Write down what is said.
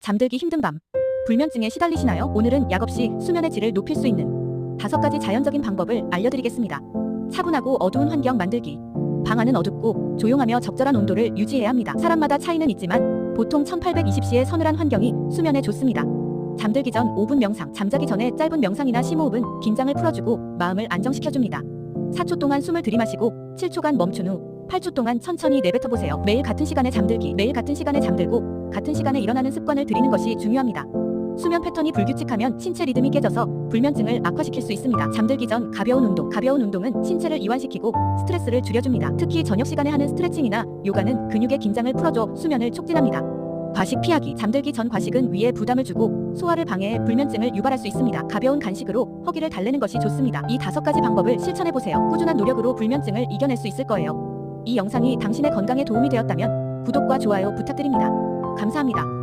잠들기 힘든 밤. 불면증에 시달리시나요? 오늘은 약 없이 수면의 질을 높일 수 있는 다섯 가지 자연적인 방법을 알려드리겠습니다. 차분하고 어두운 환경 만들기. 방 안은 어둡고 조용하며 적절한 온도를 유지해야 합니다. 사람마다 차이는 있지만 보통 1820C의 서늘한 환경이 수면에 좋습니다. 잠들기 전 5분 명상, 잠자기 전에 짧은 명상이나 심호흡은 긴장을 풀어주고 마음을 안정시켜줍니다. 4초 동안 숨을 들이마시고 7초간 멈춘 후 8초 동안 천천히 내뱉어보세요. 매일 같은 시간에 잠들기, 매일 같은 시간에 잠들고 같은 시간에 일어나는 습관을 들이는 것이 중요합니다. 수면 패턴이 불규칙하면 신체 리듬이 깨져서 불면증을 악화시킬 수 있습니다. 잠들기 전 가벼운 운동, 가벼운 운동은 신체를 이완시키고 스트레스를 줄여줍니다. 특히 저녁 시간에 하는 스트레칭이나 요가는 근육의 긴장을 풀어줘 수면을 촉진합니다. 과식 피하기, 잠들기 전 과식은 위에 부담을 주고 소화를 방해해 불면증을 유발할 수 있습니다. 가벼운 간식으로 허기를 달래는 것이 좋습니다. 이 다섯 가지 방법을 실천해 보세요. 꾸준한 노력으로 불면증을 이겨낼 수 있을 거예요. 이 영상이 당신의 건강에 도움이 되었다면 구독과 좋아요 부탁드립니다. 감사합니다.